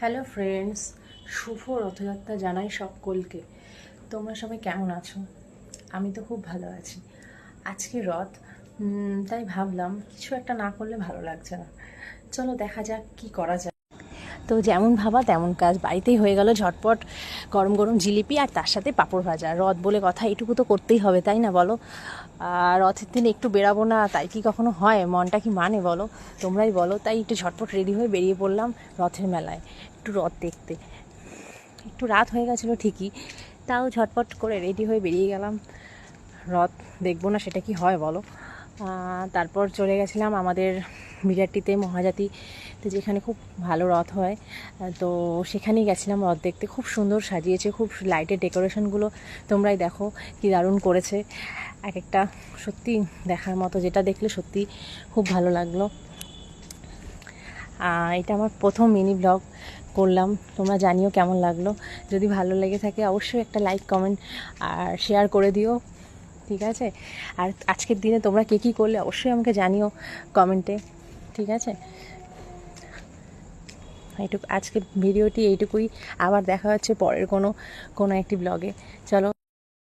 Hello friends শুভ রথযাত্রা জানাই সকলকে। তোমরা সবাই কেমন আছো? আমি তো খুব ভালো আছি। আজকে রথ তাই ভাবলাম, কিছু একটা না করলে ভালো লাগছে না। চলো দেখা যাক কি করা যায়। তো যেমন ভাবা তেমন কাজ। বাড়িতেই হয়ে গেল ঝটপট গরম গরম জিলিপি আর তার সাথে পাঁপড় ভাজা। রথ বলে কথা এটুকু তো করতেই হবে, তাই না বলো? আর রথের দিন একটু বেরাবো না, তাই কি কখনো হয়? মনটা কি মানে বলো? তোমরাই বলো। তাই একটু ঝটপট রেডি হয়ে বেরিয়ে পড়লাম রথের মেলায়। একটু রথ দেখতে। একটু রাত হয়ে গেছিল ঠিকই, তাও ঝটপট করে রেডি হয়ে বেরিয়ে গেলাম। রথ দেখব না সেটা কি হয় বলো? তারপর চলে গেছিলাম আমাদের বিরাটটিতে মহাজাতিতে যেখানে খুব ভালো রথ হয়। তো সেখানেই গেছিলাম রথ দেখতে। খুব সুন্দর সাজিয়েছে, খুব লাইটের ডেকোরেশনগুলো তোমরাই দেখো কি দারুণ করেছে। এক একটা সত্যি দেখার মতো, যেটা দেখলে সত্যি খুব ভালো লাগল। এটা আমার প্রথম মিনি ব্লগ করলাম। তোমরা জানিও কেমন লাগল। যদি ভালো লেগে থাকে অবশ্যই একটা লাইক কমেন্ট আর শেয়ার করে দিও। ঠিক আছে? আর আজকের দিনে তোমরা কে কী করলে অবশ্যই আমাকে জানিও কমেন্টে ঠিক আছে? এইটুকু, আজকের ভিডিওটি এইটুকুই। আবার দেখা হচ্ছে পরের কোনো কোনো একটি ব্লগে চলো।